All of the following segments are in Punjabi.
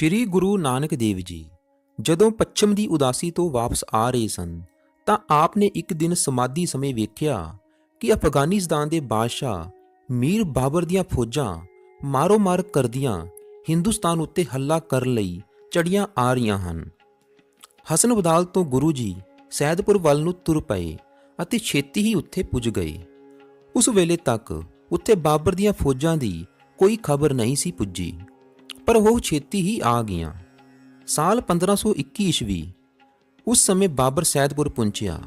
ਸ਼੍ਰੀ ਗੁਰੂ ਨਾਨਕ ਦੇਵ ਜੀ ਜਦੋਂ ਪੱਛਮ ਦੀ ਉਦਾਸੀ ਤੋਂ ਵਾਪਸ ਆ ਰਹੇ ਸਨ, ਤਾਂ ਆਪ ਨੇ ਇੱਕ ਦਿਨ ਸਮਾਧੀ ਸਮੇਂ ਵੇਖਿਆ ਕਿ ਅਫਗਾਨਿਸਤਾਨ ਦੇ ਬਾਦਸ਼ਾਹ ਮੀਰ ਬਾਬਰ ਦੀਆਂ ਫੌਜਾਂ ਮਾਰੋ-ਮਾਰ ਕਰਦੀਆਂ ਹਿੰਦੁਸਤਾਨ ਉੱਤੇ ਹੱਲਾ ਕਰਨ ਲਈ ਚੜੀਆਂ ਆ ਰਹੀਆਂ ਹਨ। ਹਸਨ ਬਦਾਲ ਤੋਂ ਗੁਰੂ ਜੀ ਸੈਦਪੁਰ ਵੱਲ ਨੂੰ ਤੁਰ ਪਏ ਅਤੇ ਛੇਤੀ ਹੀ ਉੱਥੇ ਪੁੱਜ ਗਏ। ਉਸ ਵੇਲੇ ਤੱਕ ਉੱਥੇ ਬਾਬਰ ਦੀਆਂ ਫੌਜਾਂ ਦੀ ਕੋਈ ਖਬਰ ਨਹੀਂ ਸੀ ਪੁੱਜੀ। ਪਰ ਉਹ ਛੇਤੀ ਹੀ ਆ ਗਈਆਂ। ਸਾਲ 1521 ਈਸਵੀ, ਉਸ ਸਮੇਂ ਬਾਬਰ ਸੈਦਪੁਰ ਪਹੁੰਚਿਆ।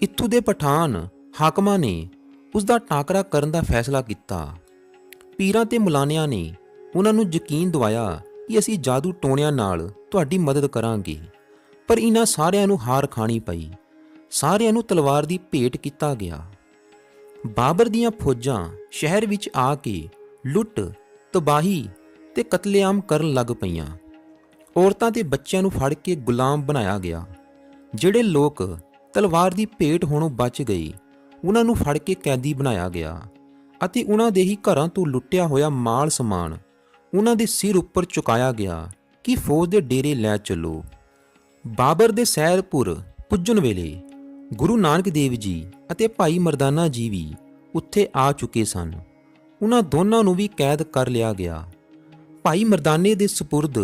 ਇੱਥੋਂ ਦੇ ਪਠਾਨ ਹਾਕਮਾਂ ਨੇ ਉਸ ਦਾ ਟਾਕਰਾ ਕਰਨ ਦਾ ਫੈਸਲਾ ਕੀਤਾ। ਪੀਰਾਂ ਤੇ ਮੁਲਾਨਿਆਂ ਨੇ ਉਹਨਾਂ ਨੂੰ ਯਕੀਨ ਦਿਵਾਇਆ ਕਿ ਅਸੀਂ ਜਾਦੂ ਟੋਣਿਆਂ ਨਾਲ ਤੁਹਾਡੀ ਮਦਦ ਕਰਾਂਗੇ। ਪਰ ਇਹਨਾਂ ਸਾਰਿਆਂ ਨੂੰ ਹਾਰ ਖਾਣੀ ਪਈ। ਸਾਰਿਆਂ ਨੂੰ ਤਲਵਾਰ ਦੀ ਭੇਟ ਕੀਤਾ ਗਿਆ। ਬਾਬਰ ਦੀਆਂ ਫੌਜਾਂ ਸ਼ਹਿਰ ਵਿੱਚ ਆ ਕੇ ਲੁੱਟ, ਤਬਾਹੀ ਤੇ ਕਤਲੇਆਮ ਕਰਨ ਲੱਗ ਪਈਆਂ। ਔਰਤਾਂ ਤੇ ਬੱਚਿਆਂ ਨੂੰ ਫੜ ਕੇ ਗੁਲਾਮ ਬਣਾਇਆ ਗਿਆ, ਜਿਹੜੇ ਲੋਕ ਤਲਵਾਰ ਦੀ ਭੇਟ ਹੋਣੋਂ ਬਚ ਗਏ, ਉਹਨਾਂ ਨੂੰ ਫੜ ਕੇ ਕੈਦੀ ਬਣਾਇਆ ਗਿਆ ਅਤੇ ਉਹਨਾਂ ਦੇ ਹੀ ਘਰਾਂ ਤੋਂ ਲੁੱਟਿਆ ਹੋਇਆ ਮਾਲ ਸਮਾਨ ਉਹਨਾਂ ਦੇ ਸਿਰ ਉੱਪਰ ਚੁਕਾਇਆ ਗਿਆ ਕਿ ਫੌਜ ਦੇ ਡੇਰੇ ਲੈ ਚੱਲੋ। ਬਾਬਰ ਦੇ ਸੈਰਪੁਰ ਪੁੱਜਣ ਵੇਲੇ ਗੁਰੂ ਨਾਨਕ ਦੇਵ ਜੀ ਅਤੇ ਭਾਈ ਮਰਦਾਨਾ ਜੀ ਵੀ ਉੱਥੇ ਆ ਚੁੱਕੇ ਸਨ। ਉਹਨਾਂ ਦੋਨਾਂ ਨੂੰ ਵੀ ਕੈਦ ਕਰ ਲਿਆ ਗਿਆ। ਭਾਈ ਮਰਦਾਨੇ ਦੇ ਸਪੁਰਦ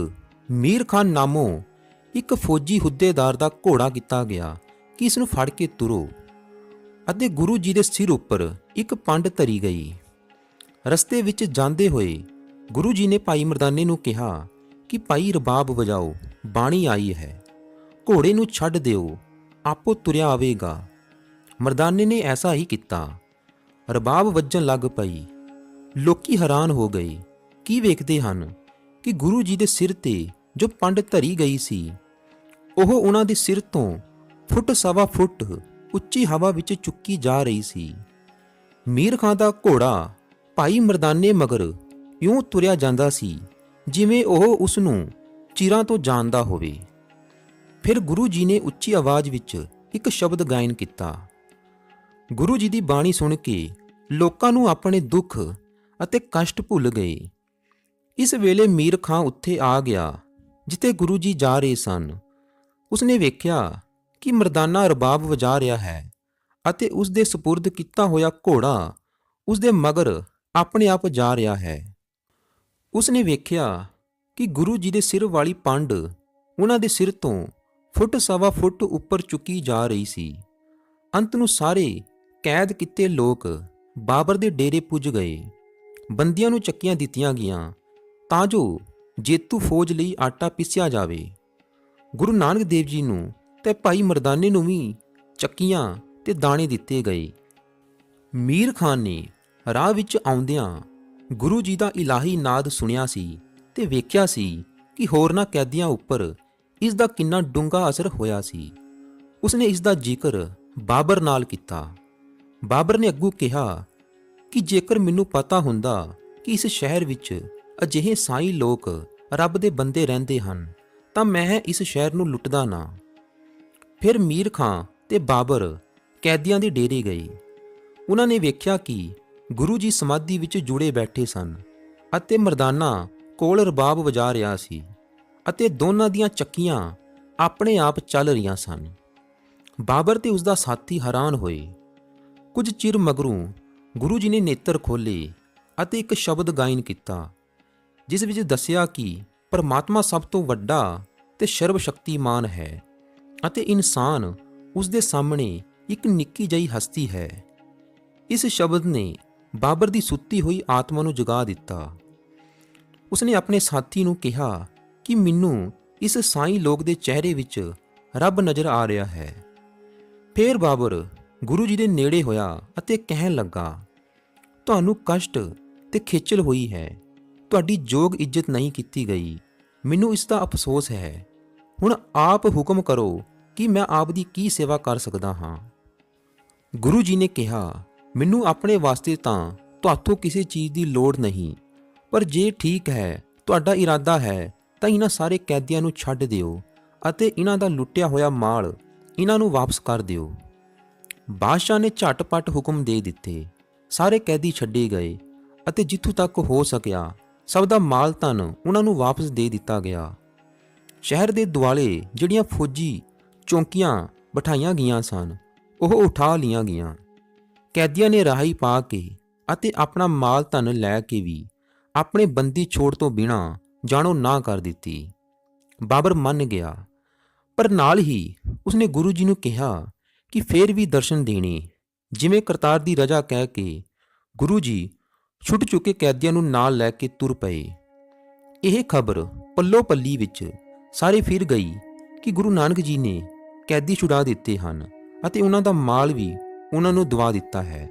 ਮੀਰ ਖਾਨ ਨਾਮੋਂ ਇੱਕ ਫੌਜੀ ਹੁੱਦੇਦਾਰ ਦਾ ਘੋੜਾ ਕੀਤਾ ਗਿਆ ਕਿ ਇਸ ਨੂੰ ਫੜ ਕੇ ਤੁਰੋ ਅਤੇ ਗੁਰੂ ਜੀ ਦੇ ਸਿਰ ਉੱਪਰ ਇੱਕ ਪੰਡ ਧਰੀ ਗਈ। ਰਸਤੇ ਵਿੱਚ ਜਾਂਦੇ ਹੋਏ ਗੁਰੂ ਜੀ ਨੇ ਭਾਈ ਮਰਦਾਨੇ ਨੂੰ ਕਿਹਾ ਕਿ ਭਾਈ ਰਬਾਬ ਵਜਾਓ, ਬਾਣੀ ਆਈ ਹੈ। ਘੋੜੇ ਨੂੰ ਛੱਡ ਦਿਓ, ਆਪੋ ਤੁਰਿਆ ਆਵੇਗਾ। ਮਰਦਾਨੇ ਨੇ ਐਸਾ ਹੀ ਕੀਤਾ। ਰਬਾਬ ਵੱਜਣ ਲੱਗ ਪਈ। ਲੋਕੀ ਹੈਰਾਨ ਹੋ ਗਏ। ਕੀ ਵੇਖਦੇ ਹਨ ਕਿ ਗੁਰੂ ਜੀ ਦੇ ਸਿਰ ਤੇ ਜੋ ਪੰਡ ਧਰੀ ਗਈ ਸੀ, ਉਹ ਉਹਨਾਂ ਦੇ ਸਿਰ ਤੋਂ ਫੁੱਟ ਸਵਾ ਫੁੱਟ ਉੱਚੀ ਹਵਾ ਵਿੱਚ ਚੁੱਕੀ ਜਾ ਰਹੀ ਸੀ। ਮੀਰ ਖਾਂ ਦਾ ਘੋੜਾ ਭਾਈ ਮਰਦਾਨੇ ਮਗਰ ਇਉਂ ਤੁਰਿਆ ਜਾਂਦਾ ਸੀ, ਜਿਵੇਂ ਉਹ ਉਸ ਨੂੰ ਚਿਰਾਂ ਤੋਂ ਜਾਣਦਾ ਹੋਵੇ। ਫਿਰ ਗੁਰੂ ਜੀ ਨੇ ਉੱਚੀ ਆਵਾਜ਼ ਵਿੱਚ ਇੱਕ ਸ਼ਬਦ ਗਾਇਨ ਕੀਤਾ। ਗੁਰੂ ਜੀ ਦੀ ਬਾਣੀ ਸੁਣ ਕੇ ਲੋਕਾਂ ਨੂੰ ਆਪਣੇ ਦੁੱਖ ਅਤੇ ਕਸ਼ਟ ਭੁੱਲ ਗਏ। ਇਸ ਵੇਲੇ ਮੀਰ ਖਾਂ ਉੱਥੇ ਆ ਗਿਆ, ਜਿੱਥੇ ਗੁਰੂ ਜੀ ਜਾ ਰਹੇ ਸਨ। ਉਸਨੇ ਵੇਖਿਆ ਕਿ ਮਰਦਾਨਾ ਰਬਾਬ ਵਜਾ ਰਿਹਾ ਹੈ ਅਤੇ ਉਸ ਦੇ ਸਪੁਰਦ ਕੀਤਾ ਹੋਇਆ ਘੋੜਾ ਉਸ ਦੇ ਮਗਰ ਆਪਣੇ ਆਪ ਜਾ ਰਿਹਾ ਹੈ। ਉਸਨੇ ਵੇਖਿਆ ਕਿ ਗੁਰੂ ਜੀ ਦੇ ਸਿਰ ਵਾਲੀ ਪੰਡ ਉਹਨਾਂ ਦੇ ਸਿਰ ਤੋਂ ਫੁੱਟ ਸਵਾ ਫੁੱਟ ਉੱਪਰ ਚੁੱਕੀ ਜਾ ਰਹੀ ਸੀ। ਅੰਤ ਨੂੰ ਸਾਰੇ ਕੈਦ ਕੀਤੇ ਲੋਕ ਬਾਬਰ ਦੇ ਡੇਰੇ ਪੁੱਜ ਗਏ। ਬੰਦੀਆਂ ਨੂੰ ਚੱਕੀਆਂ ਦਿੱਤੀਆਂ ਗਈਆਂ ਤਾਂ ਜੋ ਜੇਤੂ ਫੌਜ ਲਈ ਆਟਾ ਪੀਸਿਆ ਜਾਵੇ। ਗੁਰੂ ਨਾਨਕ ਦੇਵ ਜੀ ਨੂੰ ਤੇ ਭਾਈ ਮਰਦਾਨੇ ਨੂੰ ਵੀ ਚੱਕੀਆਂ ਤੇ ਦਾਣੇ ਦਿੱਤੇ ਗਏ। ਮੀਰ ਖਾਨ ਨੇ ਰਾਹ ਵਿੱਚ ਆਉਂਦਿਆਂ ਗੁਰੂ ਜੀ ਦਾ ਇਲਾਹੀ ਨਾਦ ਸੁਣਿਆ ਸੀ ਤੇ ਵੇਖਿਆ ਸੀ ਕਿ ਹੋਰਨਾਂ ਕੈਦੀਆਂ ਉੱਪਰ ਇਸ ਦਾ ਕਿੰਨਾ ਡੂੰਘਾ ਅਸਰ ਹੋਇਆ ਸੀ। ਉਸਨੇ ਇਸ ਦਾ ਜ਼ਿਕਰ ਬਾਬਰ ਨਾਲ ਕੀਤਾ। ਬਾਬਰ ਨੇ ਅੱਗੂ ਕਿਹਾ ਕਿ ਜੇਕਰ ਮੈਨੂੰ ਪਤਾ ਹੁੰਦਾ ਕਿ ਇਸ ਸ਼ਹਿਰ ਵਿੱਚ ਅਜਿਹੇ ਸਾਈ ਲੋਕ ਰੱਬ ਦੇ ਬੰਦੇ ਰਹਿੰਦੇ ਹਨ, ਤਾਂ ਮੈਂ ਇਸ ਸ਼ਹਿਰ ਨੂੰ ਲੁੱਟਦਾ ਨਾ। ਫਿਰ ਮੀਰ ਖਾਂ ਤੇ ਬਾਬਰ ਕੈਦੀਆਂ ਦੇ ਡੇਰੇ ਗਏ। ਉਹਨਾਂ ਨੇ ਵੇਖਿਆ ਕਿ ਗੁਰੂ ਜੀ ਸਮਾਧੀ ਵਿੱਚ ਜੁੜੇ ਬੈਠੇ ਸਨ ਅਤੇ ਮਰਦਾਨਾ ਕੋਲ ਰਬਾਬ ਵਜਾ ਰਿਹਾ ਸੀ ਅਤੇ ਦੋਨਾਂ ਦੀਆਂ ਚੱਕੀਆਂ ਆਪਣੇ ਆਪ ਚੱਲ ਰਹੀਆਂ ਸਨ। ਬਾਬਰ ਤੇ ਉਸ ਦਾ ਸਾਥੀ ਹੈਰਾਨ ਹੋਏ। ਕੁਝ ਚਿਰ ਮਗਰੋਂ ਗੁਰੂ ਜੀ ਨੇ ਨੇਤਰ ਖੋਲੇ ਅਤੇ ਇੱਕ ਸ਼ਬਦ ਗਾਇਨ ਕੀਤਾ। ਜਿਸ ਵਿੱਚ ਦੱਸਿਆ ਕਿ ਪਰਮਾਤਮਾ ਸਭ ਤੋਂ ਵੱਡਾ ਤੇ ਸਰਵ ਸ਼ਕਤੀਮਾਨ ਹੈ ਅਤੇ ਇਨਸਾਨ ਉਸ ਦੇ ਸਾਹਮਣੇ ਇੱਕ ਨਿੱਕੀ ਜਿਹੀ ਹਸਤੀ ਹੈ। ਇਸ ਸ਼ਬਦ ਨੇ ਬਾਬਰ ਦੀ ਸੁੱਤੀ ਹੋਈ ਆਤਮਾ ਨੂੰ ਜਗਾ ਦਿੱਤਾ। ਉਸਨੇ ਆਪਣੇ ਸਾਥੀ ਨੂੰ ਕਿਹਾ ਕਿ ਮੈਨੂੰ ਇਸ ਸਾਈਂ ਲੋਕ ਦੇ ਚਿਹਰੇ ਵਿੱਚ ਰੱਬ ਨਜ਼ਰ ਆ ਰਿਹਾ ਹੈ। ਫੇਰ ਬਾਬਰ ਗੁਰੂ ਜੀ ਦੇ ਨੇੜੇ ਹੋਇਆ ਅਤੇ ਕਹਿਣ ਲੱਗਾ, ਤੁਹਾਨੂੰ ਕਸ਼ਟ ਤੇ ਖੇਚਲ ਹੋਈ ਹੈ। ਤੁਹਾਡੀ ਯੋਗ ਇੱਜ਼ਤ ਨਹੀਂ ਕੀਤੀ ਗਈ। ਮੈਨੂੰ ਇਸ ਦਾ ਅਫਸੋਸ ਹੈ। ਹੁਣ ਆਪ ਹੁਕਮ ਕਰੋ ਕਿ ਮੈਂ ਆਪ ਦੀ ਕੀ ਸੇਵਾ ਕਰ ਸਕਦਾ ਹਾਂ। ਗੁਰੂ ਜੀ ਨੇ ਕਿਹਾ, ਮੈਨੂੰ ਆਪਣੇ ਵਾਸਤੇ ਤਾਂ ਤੁਹਾਥੋਂ ਕਿਸੇ ਚੀਜ਼ ਦੀ ਲੋੜ ਨਹੀਂ, ਪਰ ਜੇ ਠੀਕ ਹੈ, ਤੁਹਾਡਾ ਇਰਾਦਾ ਹੈ, ਤਾਂ ਇਹਨਾਂ ਸਾਰੇ ਕੈਦੀਆਂ ਨੂੰ ਛੱਡ ਦਿਓ ਅਤੇ ਇਹਨਾਂ ਦਾ ਲੁੱਟਿਆ ਹੋਇਆ ਮਾਲ ਇਹਨਾਂ ਨੂੰ ਵਾਪਸ ਕਰ ਦਿਓ। ਬਾਦਸ਼ਾਹ ਨੇ ਝਟਪਟ ਹੁਕਮ ਦੇ ਦਿੱਤੇ। ਸਾਰੇ ਕੈਦੀ ਛੱਡੇ ਗਏ ਅਤੇ ਜਿੱਥੋਂ ਤੱਕ ਹੋ ਸਕਿਆ ਸਭ ਦਾ ਮਾਲ ਧਨ ਉਹਨਾਂ ਨੂੰ ਵਾਪਸ ਦੇ ਦਿੱਤਾ ਗਿਆ। ਸ਼ਹਿਰ ਦੇ ਦੁਆਲੇ ਜਿਹੜੀਆਂ ਫੌਜੀ ਚੌਂਕੀਆਂ ਬਿਠਾਈਆਂ ਗਈਆਂ ਸਨ, ਉਹ ਉਠਾ ਲੀਆਂ ਗਈਆਂ। ਕੈਦੀਆਂ ਨੇ ਰਾਹੀ ਪਾ ਕੇ ਅਤੇ ਆਪਣਾ ਮਾਲ ਧਨ ਲੈ ਕੇ ਵੀ ਆਪਣੇ ਬੰਦੀ ਛੋੜ ਤੋਂ ਬਿਨਾ ਜਾਣੋ ਨਾ ਕਰ ਦਿੱਤੀ। ਬਾਬਰ ਮੰਨ ਗਿਆ। ਪਰ ਨਾਲ ਹੀ ਉਸਨੇ ਗੁਰੂ ਜੀ ਨੂੰ ਕਿਹਾ ਕਿ ਫੇਰ ਵੀ ਦਰਸ਼ਨ ਦੇਣੇ, ਜਿਵੇਂ ਕਰਤਾਰ ਦੀ ਰਜ਼ਾ ਕਹਿ ਕੇ ਗੁਰੂ ਜੀ ਛੁੱਟ ਚੁੱਕੇ ਕੈਦੀਆਂ ਨੂੰ ਨਾਲ ਲੈ ਕੇ ਤੁਰ ਪਏ। ਇਹ ਖਬਰ ਪੱਲੋ ਪੱਲੀ ਵਿੱਚ ਸਾਰੇ ਫਿਰ ਗਈ ਕਿ ਗੁਰੂ ਨਾਨਕ ਜੀ ਨੇ ਕੈਦੀ ਛੁਡਾ ਦਿੱਤੇ ਹਨ ਅਤੇ ਉਹਨਾਂ ਦਾ ਮਾਲ ਵੀ ਉਹਨਾਂ ਨੂੰ ਦਵਾ ਦਿੱਤਾ ਹੈ।